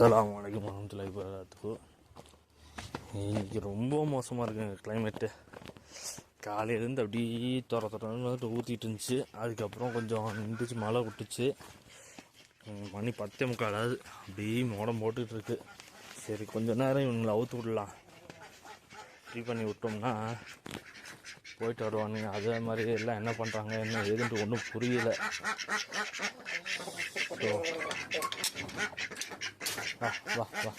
அஸ்லாம் வலைக்கம் வரமத்துலாய் வரகாத்துஹு இன்றைக்கி ரொம்ப மோசமாக இருக்குங்க கிளைமேட்டு காலையிலேருந்து அப்படியே துற துறன்னு ஊற்றிட்டு இருந்துச்சு. அதுக்கப்புறம் கொஞ்சம் நின்றுச்சு மழை விட்டுச்சு. மணி பத்தே முக்கால் அப்படியே மோடம் போட்டுட்டு இருக்கு. சரி கொஞ்ச நேரம் இவங்களை அவுத்து விடலாம். ஃப்ரீ பண்ணி விட்டோம்னா போயிட்டு வருவானுங்க. அதே மாதிரி எல்லாம் என்ன பண்ணுறாங்க என்ன ஏதுன்ட்டு ஒன்றும் புரியல. ஸோ வா வா வா.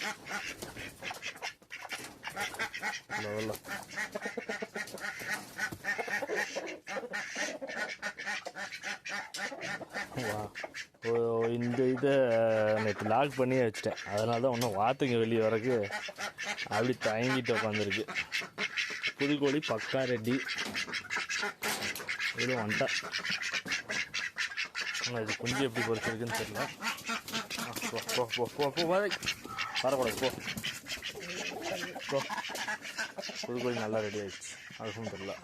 இல்ல வா. இந்த இதை நேற்று லாக் பண்ணி வச்சிட்டேன். அதனால தான் ஒன்றும் வாத்துங்க வெளியே வரக்கு அப்படி தயங்கிட்டு உட்காந்துருக்கு புதுக்கோழி பக்கா ரெடி இது வந்துட்டேன் ஆனால் இது குஞ்சு எப்படி பொறிச்சிருக்குன்னு தெரியல. போ போ போ போ வரக்கூடாது போ. போ. புதுக்கோழி நல்லா ரெடி ஆயிடுச்சு. அதுக்கும் தெரியல.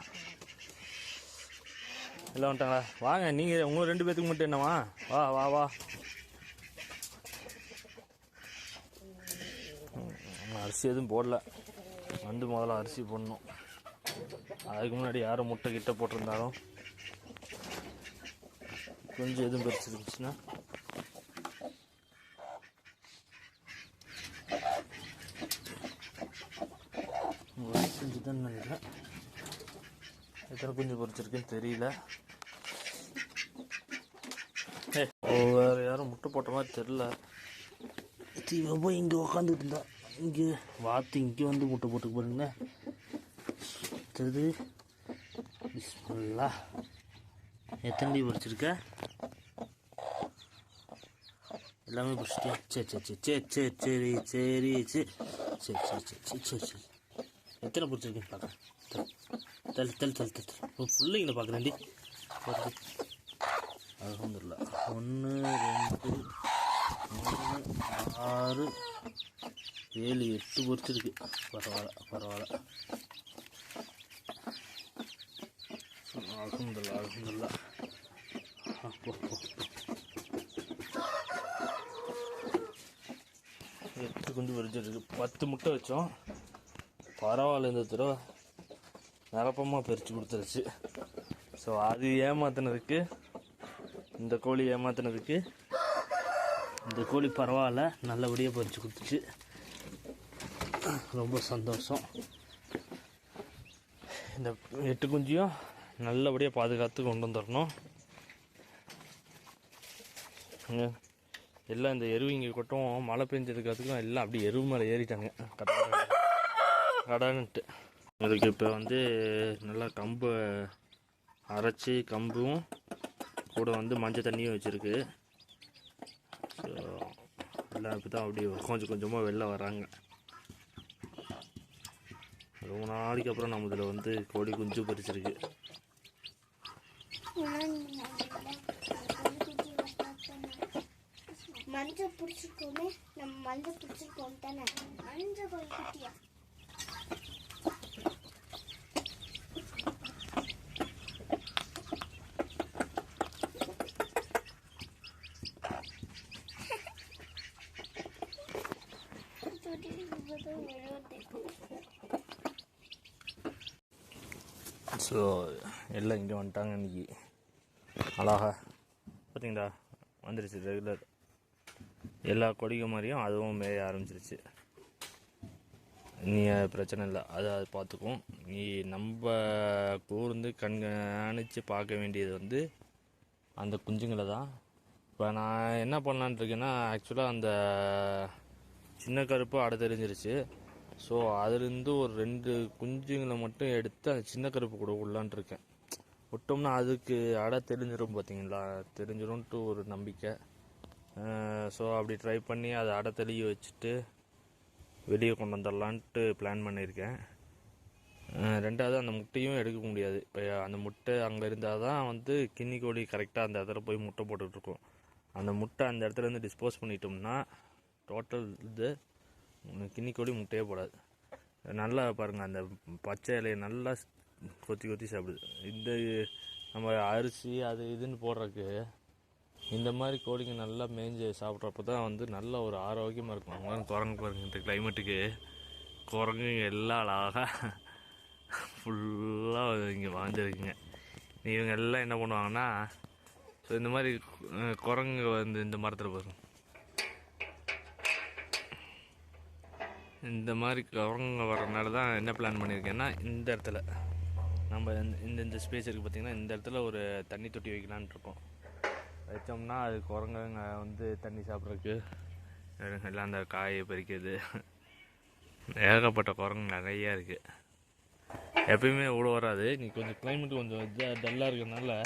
எல்லாம் வந்துட்டாங்களா? வாங்க நீங்கள் உங்கள் ரெண்டு பேத்துக்கு மட்டும் என்னவா வா வா வா. அரிசி எதுவும் போடல. வந்து முதல்ல அரிசி போடணும். அதுக்கு முன்னாடி யாரும் முட்டை கிட்ட போட்டிருந்தாலும் கொஞ்சம் எதுவும் பிரிச்சிருந்துச்சுன்னா ஒரு தான் நினைக்கிறேன். எத்தனை குஞ்சு பொறிச்சிருக்குன்னு தெரியல வேற யாரும் முட்டை போட்ட மாதிரி தெரில போய் இங்கே உக்காந்துட்டு இருந்தா இங்கே வாத்து இங்கே வந்து முட்டை போட்டு பாருங்களேன் அடுத்தது பிஸ்மில்லா எத்தனை டீ பொறிச்சிருக்க எல்லாமே பிடிச்சிட்டியா சரி சரி சரி சரி சரி சரி சரி சரி சரி சரி சரி சரி சரி எத்தனை பிடிச்சிருக்கேன் பார்க்குறேன் தள்ளு தள்ளு தள்ளு தள்ளு தள்ளு. பிள்ளைங்கள பார்க்குறேன்டி. பார்த்து. அலமதுல்ல. ஒன்று ரெண்டு மூணு ஆறு ஏழு எட்டு பொறிச்சிருக்கு பரவாயில்ல பரவாயில்ல. அலமதுல்ல அலமதுல்ல. அப்போ எட்டு குஞ்சு பொறிச்சிருக்கு பத்து முட்டை வச்சோம். பரவாயில்ல இந்த தடவை. நிரப்பமாக பிரித்து கொடுத்துருச்சு. ஸோ அது ஏமாத்தினதுக்கு இந்த கோழி ஏமாத்தினதுக்கு இந்த கோழி பரவாயில்ல நல்லபடியாக பறித்து கொடுத்துச்சு. ரொம்ப சந்தோஷம். இந்த எட்டு குஞ்சியும் நல்லபடியாக பாதுகாத்து கொண்டு வந்துடணும். எல்லாம் இந்த எருவிங்க கொட்டும் மழை பெஞ்சதுக்கு அதுக்கும் எல்லாம் அப்படியே எருவு மேலே ஏறிட்டாங்க கடன்ட்டு இதுக்கு இப்போ வந்து நல்லா கம்பை அரைச்சி கம்பும் கூட வந்து மஞ்சள் தண்ணியும் வச்சுருக்கு. ஸோ எல்லாம் இப்போ தான் அப்படி கொஞ்சம் கொஞ்சமாக வெளில வராங்க. ரொம்ப நாளைக்கு அப்புறம் நம்ம இதில் வந்து கோழி குஞ்சு பறிச்சிருக்கு. மஞ்சள் பிடிச்சிருக்கோமே நம்ம மஞ்சள் பிடிச்சிருக்கோம் தானே? மஞ்சள் கோழி குட்டியா? ஸோ எல்லாம் இங்கே வந்துட்டாங்க இன்னைக்கு. அழகா. பார்த்தீங்களா வந்துருச்சு ரெகுலர் எல்லா கொடிக மாதிரியும் அதுவும் மேய ஆரம்பிச்சிருச்சு. நீ பிரச்சனை இல்லை. அது அது பார்த்துக்கும் நீ நம்ம கூர்ந்து கண்காணித்து பார்க்க வேண்டியது வந்து அந்த குஞ்சுங்களை தான். இப்போ நான் என்ன பண்ணலான்னு இருக்கேன்னா ஆக்சுவலாக அந்த சின்ன கருப்பு அடை தெரிஞ்சிருச்சு. ஸோ அதுலேருந்து ஒரு ரெண்டு குஞ்சுங்களை மட்டும் எடுத்து அந்த சின்ன கருப்பு கூட விடலான்ட்டு இருக்கேன் விட்டோம்னா அதுக்கு அடை தெரிஞ்சிடும் பார்த்தீங்களா தெரிஞ்சிடும்ன்ட்டு ஒரு நம்பிக்கை. ஸோ அப்படி ட்ரை பண்ணி அதை அடை தெளிய வச்சுட்டு வெளியே கொண்டு வந்துடலான்ட்டு பிளான் பண்ணியிருக்கேன். ரெண்டாவது அந்த முட்டையும் எடுக்க முடியாது. இப்போ அந்த முட்டை அங்கே இருந்தால் தான் வந்து கின்னி கோழி கரெக்டாக அந்த இடத்துல போய் முட்டை போட்டுட்ருக்கோம் அந்த முட்டை அந்த இடத்துல இருந்து டிஸ்போஸ் பண்ணிட்டோம்னா டோட்டல் இது. உம், முட்டையே போடாது. நல்லா பாருங்கள் அந்த பச்சை இலையை நல்லா கொத்தி கொத்தி சாப்பிடுது. இந்த நம்ம அரிசி அது இதுன்னு போடுறதுக்கு இந்த மாதிரி கோழிங்க நல்லா மேய்ஞ்சு சாப்பிட்றப்ப தான் வந்து நல்ல ஒரு ஆரோக்கியமாக இருக்கும். அவங்க குரங்கு பாருங்க இந்த கிளைமேட்டுக்கு குரங்கு எல்லாம் அழகாக ஃபுல்லாக இங்கே வாழ்ந்துருக்குங்க. இவங்க எல்லாம் என்ன பண்ணுவாங்கன்னா ஸோ இந்த மாதிரி குரங்கு வந்து இந்த மரத்தில் பாருங்க. இந்த மாதிரி குரங்குங்க வர்றதுனால தான் என்ன பிளான் பண்ணியிருக்கேன்னா இந்த இடத்துல. நம்ம இந்த- இந்த ஸ்பேஸ் இருக்குது பார்த்திங்கன்னா இந்த இடத்துல ஒரு தண்ணி தொட்டி வைக்கலான் இருக்கோம். வச்சோம்னா அது குரங்குங்க வந்து தண்ணி சாப்பிட்றதுக்கு எல்லாம் அந்த காயை பறிக்கிறது. ஏகப்பட்ட குரங்கு நிறையா இருக்குது எப்பயுமே இவ்வளோ வராது. நீ கொஞ்சம் கிளைமேட் கொஞ்சம் டல்லாக இருக்கிறதுனால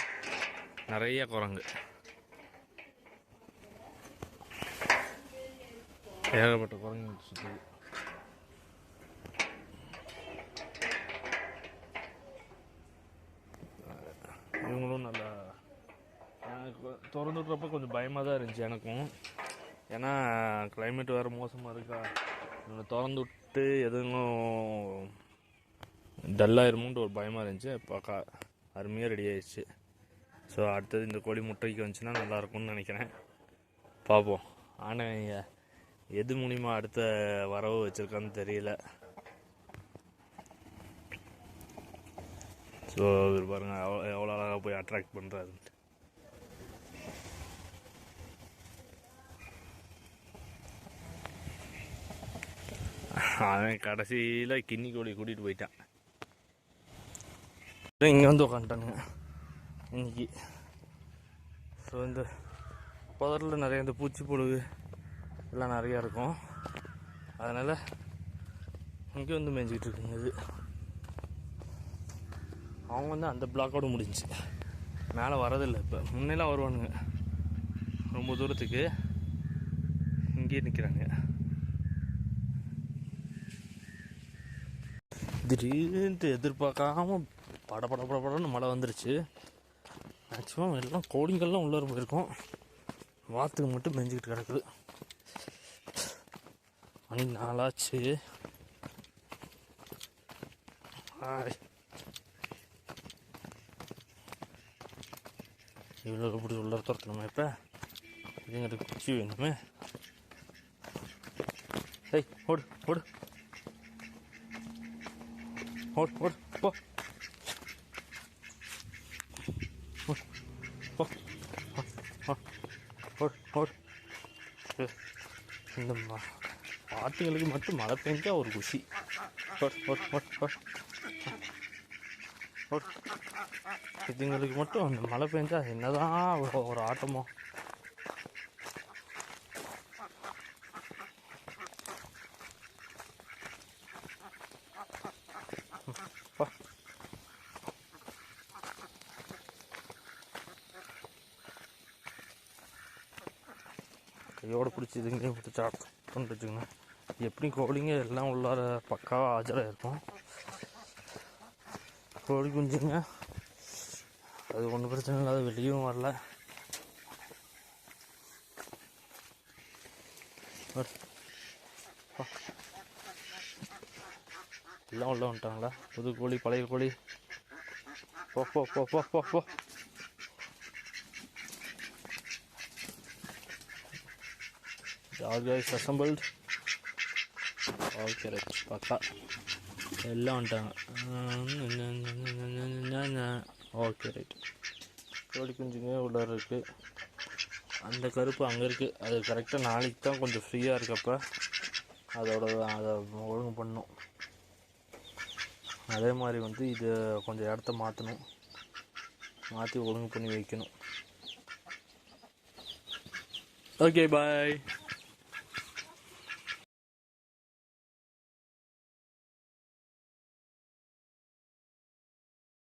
நிறைய குரங்கு. ஏகப்பட்ட குரங்கு சுற்றுது திறந்து விட்றப்ப கொஞ்சம் பயமாக தான் இருந்துச்சு எனக்கும். ஏன்னா கிளைமேட் வேறு மோசமாக இருக்கா? இவனை திறந்து விட்டு எதுவும் டல்லாயிருமோன்ட்டு ஒரு பயமாக இருந்துச்சு. பார்க்கா அருமையாக ரெடி ஆயிடுச்சு. ஸோ அடுத்தது இந்த கோழி முட்டைக்கு வந்துச்சுன்னா நல்லாயிருக்கும்னு நினைக்கிறேன். பார்ப்போம். ஆனால் எது மூலிமா அடுத்த வரவு வச்சுருக்கான்னு தெரியல. ஸோ இவர் பாருங்க எவ்வளோ எவ்வளோ அழகாக போய் அட்ராக்ட் பண்ணுறாருன்ட்டு அவன் கடைசியில் கிண்ணி கோழி கூட்டிகிட்டு போயிட்டான். இங்கே வந்து உக்காந்துட்டானுங்க. இன்னைக்கு. ஸோ இந்த புதரில் நிறைய இந்த பூச்சி புழுகு எல்லாம் நிறையா இருக்கும். அதனால் இங்கே வந்து மேய்ஞ்சிக்கிட்டு இருக்குங்க இது. அவங்க வந்து அந்த பிளாக்கோடு முடிஞ்சு மேலே வரதில்லை இப்போ. முன்னெல்லாம் வருவானுங்க. ரொம்ப தூரத்துக்கு. இங்கேயே நிற்கிறாங்க திடீர்னு எதிர்பார்க்காம பட பட பட படன்னு மழை வந்துருச்சு. மேக்ஸிமம் எல்லாம் கோடிங்கெல்லாம் உள்ளே போயிருக்கோம். வாத்துக்கு மட்டும் மெஞ்சிக்கிட்டு கிடக்குது. மணி நாளாச்சு இவ்வளோ இப்படி உள்ள துரத்தணுமா இப்போ? இதுங்கிட்ட குச்சி வேணுமே. ஏய் ஓடு ஓடு. ஓடு ஓடு போ இந்த ம- மட்டும் மழை பெஞ்சா ஒரு குஷி. இதுங்களுக்கு மட்டும் அந்த மழை பெஞ்சா என்னதான் ஒரு ஆட்டமோ. கையோடு பிடிச்சி இதுங்களையும் பிடிச்சி ஆட்டம் வச்சுக்கோங்க. எப்படி கோழிங்க எல்லாம் உள்ளார பக்காவாக ஆஜராக இருக்கும். கோழி குஞ்சுங்க. அது ஒன்றும் பிரச்சனை இல்லாத வெளியும் வரல. எல்லாம் உள்ள வந்துட்டாங்களா? புது கோழி பழைய கோழி. போ போ போ போ போ. All guys assembled. Okay right பக்கா எல்லாம் வந்துட்டாங்க ஓகே ரைட் கோழி குஞ்சுங்க உள்ளார இருக்குது அந்த கருப்பு அங்கே இருக்குது அது கரெக்டாக நாளைக்கு தான் கொஞ்சம் ஃப்ரீயாக இருக்கப்ப அதோட அதை ஒழுங்கு பண்ணும். அதே மாதிரி வந்து இது கொஞ்சம் இடத்த மாற்றணும் மாற்றி ஒழுங்கு பண்ணி வைக்கணும். Okay bye